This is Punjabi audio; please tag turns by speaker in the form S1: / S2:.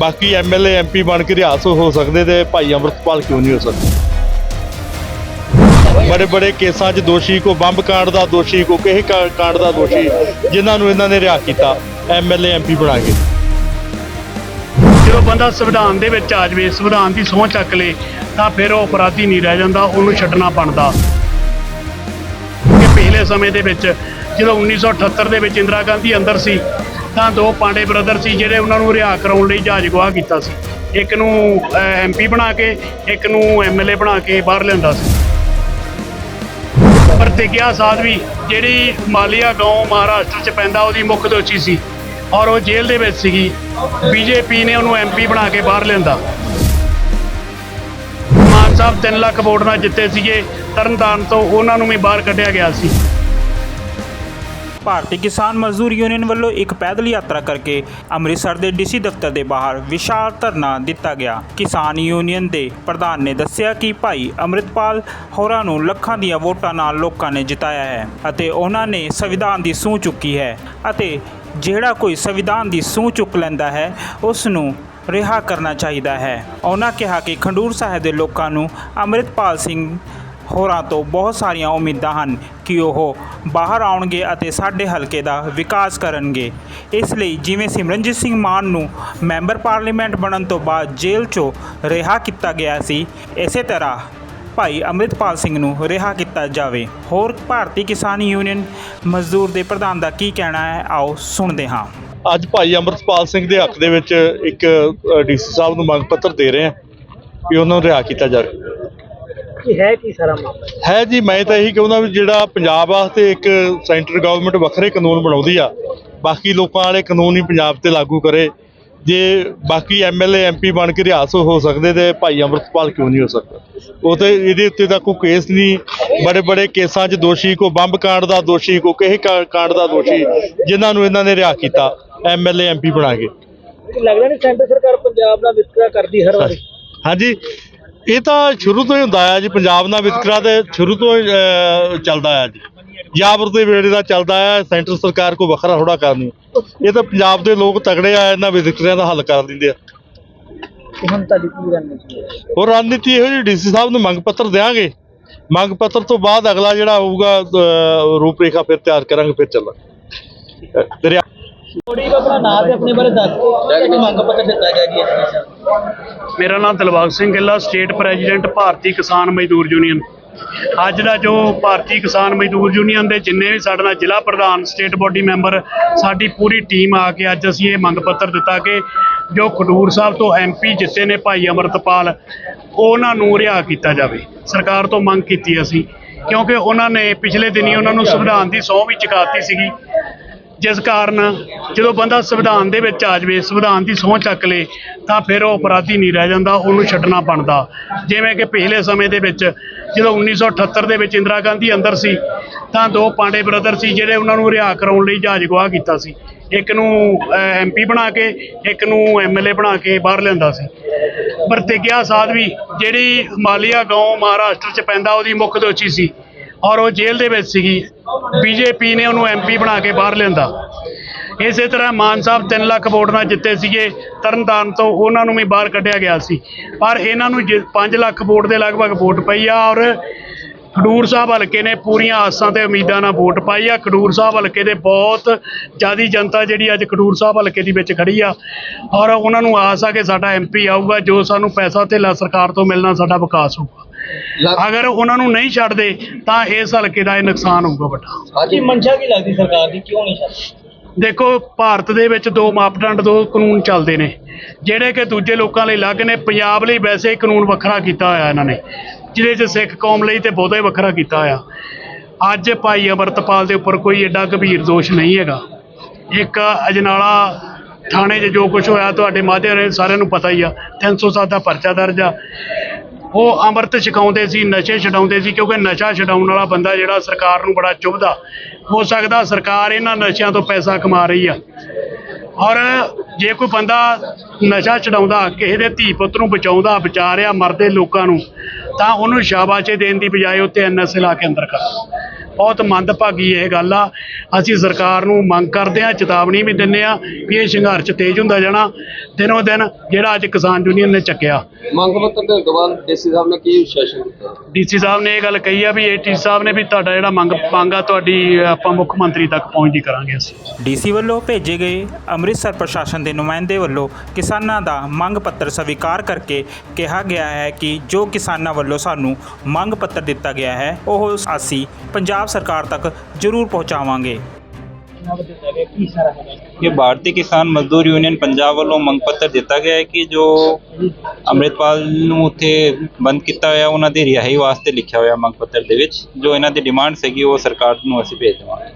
S1: ਬਾਕੀ ਐਮਐਲਏ ਐਮਪੀ ਬਣ ਕੇ ਰਿਆਸ ਹੋ ਸਕਦੇ ਤੇ ਭਾਈ ਅੰਮ੍ਰਿਤਪਾਲ ਕਿਉਂ ਨਹੀਂ ਹੋ ਸਕਦੇ? ਬੜੇ ਬੜੇ ਕੇਸਾਂ 'ਚ ਦੋਸ਼ੀ ਕੋ ਬੰਬ ਕਾਂਡ ਦਾ ਦੋਸ਼ੀ ਕੋ ਕਿਸੇ ਕਾਂਡ ਦਾ ਦੋਸ਼ੀ, ਜਿਨ੍ਹਾਂ ਨੂੰ ਇਹਨਾਂ ਨੇ ਰਿਹਾ ਕੀਤਾ ਐਮਐਲਏ ਐਮਪੀ ਬਣਾ ਕੇ।
S2: ਜਦੋਂ ਬੰਦਾ ਸੰਵਿਧਾਨ ਦੇ ਵਿੱਚ ਆ ਜਾਵੇ, ਸੰਵਿਧਾਨ ਦੀ ਸਹੁੰ ਚੱਕ ਲੇ, ਤਾਂ ਫਿਰ ਉਹ ਅਪਰਾਧੀ ਨਹੀਂ ਰਹਿ ਜਾਂਦਾ, ਉਹਨੂੰ ਛੱਡਣਾ ਬਣਦਾ। ਕਿ ਪਿਛਲੇ ਸਮੇਂ ਦੇ ਵਿੱਚ, ਜਦੋਂ 1978 ਦੇ ਵਿੱਚ ਇੰਦਰਾ ਗਾਂਧੀ ਅੰਦਰ ਸੀ ਤਾਂ ਦੋ ਪਾਂਡੇ ਬ੍ਰਦਰ ਸੀ ਜਿਹੜੇ ਉਹਨਾਂ ਨੂੰ ਰਿਹਾ ਕਰਾਉਣ ਲਈ ਜਹਾਜ਼ ਗਵਾਹ ਕੀਤਾ ਸੀ। ਇੱਕ ਨੂੰ ਐਮਪੀ ਬਣਾ ਕੇ, ਇੱਕ ਨੂੰ ਐਮਐਲਏ ਬਣਾ ਕੇ ਬਾਹਰ ਲਿਆਂਦਾ ਸੀ। ਪ੍ਰਤਿਗਿਆ ਸਾਧਵੀ ਜਿਹੜੀ ਮਾਲੀਆ ਗਾਉਂ ਮਹਾਰਾਸ਼ਟਰ ਚ ਪੈਂਦਾ, ਉਹਦੀ ਮੁੱਖ ਦੋਸ਼ੀ ਸੀ। ਔਰ ਉਹ ਜੇਲ੍ਹ ਦੇ ਵਿੱਚ ਸੀਗੀ। ਬੀਜੇਪੀ ਨੇ ਉਹਨੂੰ ਐਮਪੀ ਬਣਾ ਕੇ ਬਾਹਰ ਲਿਆਂਦਾ। ਮਾਨ ਸਾਹਿਬ 3 ਲੱਖ ਵੋਟ ਨਾਲ ਜਿੱਤੇ ਸੀਗੇ। ਤਰਨਤਾਰਨ ਤੋਂ ਉਹਨਾਂ ਨੂੰ ਵੀ ਬਾਹਰ ਕੱਢਿਆ ਗਿਆ ਸੀ।
S3: ਭਾਰਤੀ ਕਿਸਾਨ ਮਜ਼ਦੂਰ ਯੂਨੀਅਨ ਵੱਲੋਂ ਇੱਕ ਪੈਦਲ ਯਾਤਰਾ ਕਰਕੇ ਅੰਮ੍ਰਿਤਸਰ ਦੇ ਡੀਸੀ ਦਫ਼ਤਰ ਦੇ ਬਾਹਰ ਵਿਸ਼ਾਲ ਧਰਨਾ ਦਿੱਤਾ ਗਿਆ। ਕਿਸਾਨ ਯੂਨੀਅਨ ਦੇ ਪ੍ਰਧਾਨ ਨੇ ਦੱਸਿਆ ਕਿ ਭਾਈ ਅੰਮ੍ਰਿਤਪਾਲ ਹੋਰਾਂ ਨੂੰ ਲੱਖਾਂ ਦੀਆਂ ਵੋਟਾਂ ਨਾਲ ਲੋਕਾਂ ਨੇ ਜਿਤਾਇਆ ਹੈ ਅਤੇ ਉਹਨਾਂ ਨੇ ਸੰਵਿਧਾਨ ਦੀ ਸੂਹ ਚੁੱਕੀ ਹੈ ਅਤੇ ਜਿਹੜਾ ਕੋਈ ਸੰਵਿਧਾਨ ਦੀ ਸੂਹ ਚੁੱਕ ਲੈਂਦਾ ਹੈ ਉਸ ਨੂੰ ਰਿਹਾ ਕਰਨਾ ਚਾਹੀਦਾ ਹੈ। ਉਹਨਾਂ ਕਿਹਾ ਕਿ ਖੰਡੂਰ ਸਾਹਿਬ ਦੇ ਲੋਕਾਂ ਨੂੰ ਅੰਮ੍ਰਿਤਪਾਲ ਸਿੰਘ ਹੋਰਾਂ ਤੋਂ ਬਹੁਤ ਸਾਰੀਆਂ ਉਮੀਦਾਂ ਹਨ ਕਿ ਉਹ ਬਾਹਰ ਆਉਣਗੇ ਅਤੇ ਸਾਡੇ ਹਲਕੇ ਦਾ ਵਿਕਾਸ ਕਰਨਗੇ। ਇਸ ਲਈ ਜਿਵੇਂ ਸਿਮਰਨਜੀਤ ਸਿੰਘ ਮਾਨ ਨੂੰ ਮੈਂਬਰ ਪਾਰਲੀਮੈਂਟ ਬਣਨ ਤੋਂ ਬਾਅਦ ਜੇਲ੍ਹ 'ਚੋਂ ਰਿਹਾ ਕੀਤਾ ਗਿਆ ਸੀ, ਇਸੇ ਤਰ੍ਹਾਂ ਭਾਈ ਅੰਮ੍ਰਿਤਪਾਲ ਸਿੰਘ ਨੂੰ ਰਿਹਾ ਕੀਤਾ ਜਾਵੇ। ਹੋਰ ਭਾਰਤੀ ਕਿਸਾਨ ਯੂਨੀਅਨ ਮਜ਼ਦੂਰ ਦੇ ਪ੍ਰਧਾਨ ਦਾ ਕੀ ਕਹਿਣਾ ਹੈ, ਆਓ ਸੁਣਦੇ ਹਾਂ।
S1: ਅੱਜ ਭਾਈ ਅੰਮ੍ਰਿਤਪਾਲ ਸਿੰਘ ਦੇ ਹੱਕ ਦੇ ਵਿੱਚ ਇੱਕ ਡੀਸੀ ਸਾਹਿਬ ਨੂੰ ਮੰਗ ਪੱਤਰ ਦੇ ਰਹੇ ਹਾਂ ਕਿ ਉਹਨਾਂ ਨੂੰ ਰਿਹਾ ਕੀਤਾ ਜਾਵੇ।
S4: ਕੀ ਹੈ ਕੀ ਸਾਰਾ ਮਾਮਲਾ?
S1: ਹੈ ਜੀ ਮੈਂ ਤਾਂ ਇਹੀ ਕਹੂੰਦਾ ਵੀ ਜਿਹੜਾ ਪੰਜਾਬ ਵਾਸਤੇ ਇੱਕ ਸੈਂਟਰ ਗਵਰਨਮੈਂਟ ਵੱਖਰੇ ਕਾਨੂੰਨ ਬਣਾਉਂਦੀ ਆ ਬਾਕੀ ਲੋਕਾਂ ਵਾਲੇ ਕਾਨੂੰਨ ਹੀ ਪੰਜਾਬ ਤੇ ਲਾਗੂ ਕਰੇ। ਜੇ ਬਾਕੀ ਐਮਐਲਏ ਐਮਪੀ ਬਣ ਕੇ ਰਿਆਸ ਹੋ ਸਕਦੇ ਤੇ ਭਾਈ ਅੰਮ੍ਰਿਤਪਾਲ ਕਿਉਂ ਨਹੀਂ ਹੋ ਸਕਦਾ? ਉਹ ਤੇ ਇਹਦੇ ਉੱਤੇ ਤਾਂ ਕੋਈ ਕੇਸ ਨਹੀਂ। ਬੜੇ ਬੜੇ ਕੇਸਾਂ 'ਚ ਦੋਸ਼ੀ ਕੋ ਬੰਬ ਕਾਂਡ ਦਾ ਦੋਸ਼ੀ ਕੋ ਕਿਸੇ ਕਾਂਡ ਦਾ ਦੋਸ਼ੀ ਜਿਨ੍ਹਾਂ ਨੂੰ ਇਹਨਾਂ ਨੇ ਰਿਹਾ ਕੀਤਾ ਐਮਐਲਏ ਐਮਪੀ ਬਣਾ ਕੇ।
S4: ਲੱਗਦਾ ਨਹੀਂ ਸੈਂਟਰ ਸਰਕਾਰ ਪੰਜਾਬ ਨਾਲ ਵਿਤਕਰਾ ਕਰਦੀ ਹਰ ਵਾਰੀ।
S1: ਹਾਂਜੀ। ਇਹ ਤਾਂ ਸ਼ੁਰੂ ਤੋਂ ਹੀ ਹੁੰਦਾ ਆ ਜੀ ਪੰਜਾਬ ਨਾਲ ਵਿਤਕਰਾ ਤੇ ਸ਼ੁਰੂ ਤੋਂ ਹੀ, ਅਹ, ਚੱਲਦਾ ਆ ਜੀ। ਜਾਬਰ ਦੇ ਵੇਲੇ ਦਾ ਚੱਲਦਾ ਆ ਸੈਂਟਰ ਸਰਕਾਰ ਕੋ ਵੱਖਰਾ ਥੋੜਾ ਕਰਨੀ। ਇਹ ਤਾਂ ਪੰਜਾਬ ਦੇ ਲੋਕ ਤਗੜੇ ਆ ਇਹਨਾਂ ਵਿਤਕਰਿਆਂ ਦਾ ਹੱਲ ਕਰ ਦਿੰਦੇ ਆ।
S4: ਕਿ ਹੁਣ ਤੁਹਾਡੀ ਕੀ ਰਣਨੀਤੀ ਹੈ?
S1: ਹੋਰ ਰਣਨੀਤੀ ਇਹੋ ਜੀ ਡੀਸੀ ਸਾਹਿਬ ਨੂੰ ਮੰਗ ਪੱਤਰ ਦੇਾਂਗੇ ਮੰਗ ਪੱਤਰ ਤੋਂ ਬਾਅਦ ਅਗਲਾ ਜਿਹੜਾ ਹੋਊਗਾ ਅਹ, ਰੂਪਰੇਖਾ ਫਿਰ ਤਿਆਰ ਕਰਾਂਗੇ ਫਿਰ ਚੱਲਾਂਗੇ। ਅਹ, ਦਰਿਆ
S4: ਥੋੜੀ ਆਪਣਾ ਨਾਂ ਤੇ ਆਪਣੇ ਬਾਰੇ ਦੱਸ ਦਿਓ। ਕਿ ਮੰਗ ਪੱਤਰ ਦਿੱਤਾ ਗਿਆ ਜੀ ਐਸਪੀ ਸਾਹਿਬ
S2: ਮੇਰਾ ਨਾਮ ਦਿਲਬਾਗ ਸਿੰਘ ਗਿੱਲਾ ਸਟੇਟ ਪ੍ਰੈਜ਼ੀਡੈਂਟ ਭਾਰਤੀ ਕਿਸਾਨ ਮਜ਼ਦੂਰ ਯੂਨੀਅਨ। ਅੱਜ ਦਾ ਜੋ ਭਾਰਤੀ ਕਿਸਾਨ ਮਜ਼ਦੂਰ ਯੂਨੀਅਨ ਦੇ ਜਿੰਨੇ ਵੀ ਸਾਡੇ ਨਾਲ ਜ਼ਿਲ੍ਹਾ ਪ੍ਰਧਾਨ ਸਟੇਟ ਬੋਡੀ ਮੈਂਬਰ ਸਾਡੀ ਪੂਰੀ ਟੀਮ ਆ ਕੇ ਅੱਜ ਅਸੀਂ ਇਹ ਮੰਗ ਪੱਤਰ ਦਿੱਤਾ ਕਿ ਜੋ ਖਡੂਰ ਸਾਹਿਬ ਤੋਂ ਐਮਪੀ ਜਿੱਤੇ ਨੇ ਭਾਈ ਅਮਰਤਪਾਲ ਉਹਨਾਂ ਨੂੰ ਰਿਹਾ ਕੀਤਾ ਜਾਵੇ। ਸਰਕਾਰ ਤੋਂ ਮੰਗ ਕੀਤੀ ਅਸੀਂ ਕਿਉਂਕਿ ਉਹਨਾਂ ਨੇ ਪਿਛਲੇ ਦਿਨੀ ਉਹਨਾਂ ਨੂੰ ਸੰਵਿਧਾਨ ਦੀ ਸਹੁੰ ਵੀ ਚੁਕਾਤੀ ਸੀਗੀ ਜਿਸ ਕਾਰਨ ਜਦੋਂ ਬੰਦਾ ਸੰਵਿਧਾਨ ਦੇ ਵਿੱਚ ਆ ਜਾਵੇ, ਸੰਵਿਧਾਨ ਦੀ ਸਹੁੰ ਚੱਕ ਲੇ, ਤਾਂ ਫਿਰ ਉਹ ਅਪਰਾਧੀ ਨਹੀਂ ਰਹਿ ਜਾਂਦਾ, ਉਹਨੂੰ ਛੱਡਣਾ ਬਣਦਾ। ਜਿਵੇਂ ਕਿ ਪਿਛਲੇ ਸਮੇਂ ਦੇ ਵਿੱਚ, ਜਦੋਂ 1978 ਦੇ ਵਿੱਚ ਇੰਦਰਾ ਗਾਂਧੀ ਅੰਦਰ ਸੀ, ਤਾਂ ਦੋ ਪਾਂਡੇ ਬ੍ਰਦਰ ਸੀ ਜਿਹੜੇ ਉਹਨਾਂ ਨੂੰ ਰਿਹਾ ਕਰਾਉਣ ਲਈ ਜਹਾਜ਼ ਗਵਾਹ ਕੀਤਾ ਸੀ। ਇੱਕ ਨੂੰ ਐਮਪੀ ਬਣਾ ਕੇ, ਇੱਕ ਨੂੰ ਐਮਐਲਏ ਬਣਾ ਕੇ ਬਾਹਰ ਲਿਆਂਦਾ ਸੀ। ਪ੍ਰਤਿਗਿਆ ਸਾਧਵੀ, ਜਿਹੜੀ ਮਾਲੀਆ ਗਾਉਂ ਮਹਾਰਾਸ਼ਟਰ ਚ ਪੈਂਦਾ, ਉਹਦੀ ਮੁੱਖ ਦੋਸ਼ੀ ਸੀ ਔਰ ਉਹ ਜੇਲ੍ਹ ਦੇ ਵਿੱਚ ਸੀਗੀ। ਬੀਜੇਪੀ ਨੇ ਉਹਨੂੰ ਐਮਪੀ ਬਣਾ ਕੇ ਬਾਹਰ ਲਿਆਂਦਾ। ਇਸੇ ਤਰ੍ਹਾਂ ਮਾਨ ਸਾਹਿਬ 3 ਲੱਖ ਵੋਟ ਨਾਲ ਜਿੱਤੇ ਸੀਗੇ ਤਰਨਤਾਰਨ ਤੋਂ ਉਹਨਾਂ ਨੂੰ ਵੀ ਬਾਹਰ ਕੱਢਿਆ ਗਿਆ ਸੀ। ਪਰ ਇਹਨਾਂ ਨੂੰ 5 ਲੱਖ ਵੋਟ ਦੇ ਲਗਭਗ ਵੋਟ ਪਈ ਆ ਔਰ ਖਡੂਰ ਸਾਹਿਬ ਹਲਕੇ ਨੇ ਪੂਰੀਆਂ ਆਸਾਂ ਤੇ ਉਮੀਦਾਂ ਨਾਲ ਵੋਟ ਪਾਈ ਆ। ਖਡੂਰ ਸਾਹਿਬ ਹਲਕੇ ਦੇ ਬਹੁਤ ਜ਼ਿਆਦੀ ਜਨਤਾ ਜਿਹੜੀ ਅੱਜ ਖਡੂਰ ਸਾਹਿਬ ਹਲਕੇ ਦੀ ਵਿੱਚ ਖੜੀ ਆ ਔਰ ਉਹਨਾਂ ਨੂੰ ਆਸ ਆ ਕਿ ਸਾਡਾ ਐਮਪੀ ਆਊਗਾ ਜੋ ਸਾਨੂੰ ਪੈਸਾ ਧੇਲਾ ਸਰਕਾਰ ਤੋਂ ਮਿਲਣਾ ਸਾਡਾ ਵਿਕਾਸ ਹੋਊਗਾ। ਅਗਰ ਉਹਨਾਂ ਨੂੰ ਨਹੀਂ ਛੱਡਦੇ ਤਾਂ ਇਸ ਹਲਕੇ ਦਾ ਇਹ ਨੁਕਸਾਨ ਹੋਊਗਾ ਵੱਡਾ।
S4: ਕੀ ਮਨਸ਼ਾ ਕੀ ਲੱਗਦੀ ਸਰਕਾਰ ਦੀ? ਕਿਉਂ ਨਹੀਂ ਛੱਡਦੀ?
S2: ਦੇਖੋ, ਭਾਰਤ ਦੇ ਵਿੱਚ ਦੋ ਮਾਪਦੰਡ, ਦੋ ਕਾਨੂੰਨ ਚੱਲਦੇ ਨੇ। ਜਿਹੜੇ ਕਿ ਦੂਜੇ ਲੋਕਾਂ ਲਈ ਅਲੱਗ ਨੇ, ਪੰਜਾਬ ਲਈ ਵੈਸੇ ਹੀ ਕਾਨੂੰਨ ਵੱਖਰਾ ਕੀਤਾ ਹੋਇਆ ਇਹਨਾਂ ਨੇ। ਜਿਹਦੇ 'ਚ ਸਿੱਖ ਕੌਮ ਲਈ ਤੇ ਬਹੁਤਾ ਹੀ ਵੱਖਰਾ ਕੀਤਾ ਹੋਇਆ। ਅੱਜ ਭਾਈ ਅਮਰਤਪਾਲ ਦੇ ਉੱਪਰ ਕੋਈ ਐਡਾ ਗੰਭੀਰ ਦੋਸ਼ ਨਹੀਂ ਹੈਗਾ। ਇੱਕ ਅਜਨਾਲਾ ਥਾਣੇ 'ਚ ਜੋ ਕੁਝ ਹੋਇਆ, ਤੁਹਾਡੇ ਮਾਧਿਅਮ ਰਾਹੀਂ ਸਾਰਿਆਂ ਨੂੰ ਪਤਾ ਹੀ ਆ। 307 ਦਾ ਪਰਚਾ ਦਰਜ ਆ। ਉਹ ਅੰਮ੍ਰਿਤ ਛਕਾਉਂਦੇ ਸੀ, ਨਸ਼ੇ ਛਡਾਉਂਦੇ ਸੀ, ਕਿਉਂਕਿ ਨਸ਼ਾ ਛਡਾਉਣ ਵਾਲਾ ਬੰਦਾ ਜਿਹੜਾ ਸਰਕਾਰ ਨੂੰ ਬੜਾ ਚੁਭਦਾ। ਹੋ ਸਕਦਾ ਸਰਕਾਰ ਇਹਨਾਂ ਨਸ਼ਿਆਂ ਤੋਂ ਪੈਸਾ ਕਮਾ ਰਹੀ ਆ। ਔਰ ਜੇ ਕੋਈ ਬੰਦਾ ਨਸ਼ਾ ਛਡਾਉਂਦਾ, ਕਿਸੇ ਦੇ ਧੀ ਪੁੱਤ ਨੂੰ ਬਚਾਉਂਦਾ ਬਚਾ ਰਿਹਾ ਮਰਦੇ ਲੋਕਾਂ ਨੂੰ, ਤਾਂ ਉਹਨੂੰ ਸ਼ਾਬਾਸ਼ੇ ਦੇਣ ਦੀ ਬਜਾਏ ਉੱਤੇ ਐਨਐਸਏ ਲਾ ਕੇ ਅੰਦਰ ਕਰ ਬਹੁਤ ਮੰਦਭਾਗੀ ਇਹ ਗੱਲ ਆ। ਅਸੀਂ ਸਰਕਾਰ ਨੂੰ ਮੰਗ ਕਰਦੇ ਆ ਚੇਤਾਵਨੀ ਵੀ ਦਿੰਨੇ ਆ ਵੀ ਇਹ ਸੰਘਰਸ਼ ਤੇਜ਼ ਹੁੰਦਾ ਜਾਣਾ। ਦਿਨੋਂ ਦਿਨ ਜਿਹੜਾ ਅੱਜ ਕਿਸਾਨ ਯੂਨੀਅਨ ਨੇ ਚੱਕਿਆ।
S5: ਮੰਗ ਪੱਤਰ ਦੇਣ ਤੋਂ ਬਾਅਦ ਡੀਸੀ ਸਾਹਿਬ ਨੇ ਕੀ ਵਿਸ਼ੇਸ਼ਣ ਦਿੱਤਾ
S2: ਡੀਸੀ ਸਾਹਿਬ ਨੇ ਇਹ ਗੱਲ ਕਹੀ ਆ ਵੀ ਏਟੀ ਸਾਹਿਬ ਨੇ ਵੀ ਤੁਹਾਡਾ ਜਿਹੜਾ ਮੰਗ ਮੰਗ ਤੁਹਾਡੀ ਆਪਾਂ ਮੁੱਖ ਮੰਤਰੀ ਤੱਕ ਪਹੁੰਚਦੀ ਕਰਾਂਗੇ ਅਸੀਂ।
S3: ਡੀਸੀ ਵੱਲੋਂ ਭੇਜੇ ਗਏ ਅੰਮ੍ਰਿਤਸਰ ਪ੍ਰਸ਼ਾਸਨ ਦੇ ਨੁਮਾਇੰਦੇ ਵੱਲੋਂ ਕਿਸਾਨਾਂ ਦਾ ਮੰਗ ਪੱਤਰ ਸਵੀਕਾਰ ਕਰਕੇ ਕਿਹਾ ਗਿਆ ਹੈ ਕਿ ਜੋ ਕਿਸਾਨਾਂ ਵੱਲੋਂ ਸਾਨੂੰ ਮੰਗ ਪੱਤਰ ਦਿੱਤਾ ਗਿਆ ਹੈ ਉਹ ਅਸੀਂ ਪੰਜਾਬ ਸਰਕਾਰ ਤੱਕ ਜ਼ਰੂਰ ਪਹੁੰਚਾਵਾਂਗੇ
S4: ਨਾਮ ਦਿੱਤਾ ਗਿਆ ਕੀ ਸਾਰਾ ਹੈਗਾ
S6: ये भारतीय किसान मजदूर यूनियन पंजाब ਵੱਲੋਂ ਮੰਗ ਪੱਤਰ ਦਿੱਤਾ ਗਿਆ ਹੈ ਕਿ ਜੋ ਅੰਮ੍ਰਿਤਪਾਲ ਨੂੰ ਉੱਥੇ ਬੰਦ ਕੀਤਾ ਹੋਇਆ ਉਹਨਾਂ ਦੀ ਰਿਹਾਈ ਵਾਸਤੇ ਲਿਖਿਆ ਹੋਇਆ ਮੰਗ ਪੱਤਰ ਦੇ ਵਿੱਚ ਜੋ ਇਹਨਾਂ ਦੀ ਡਿਮਾਂਡ ਸੀਗੀ ਉਹ ਸਰਕਾਰ ਨੂੰ ਅਸੀਂ ਭੇਜ ਦੇਵਾਂਗੇ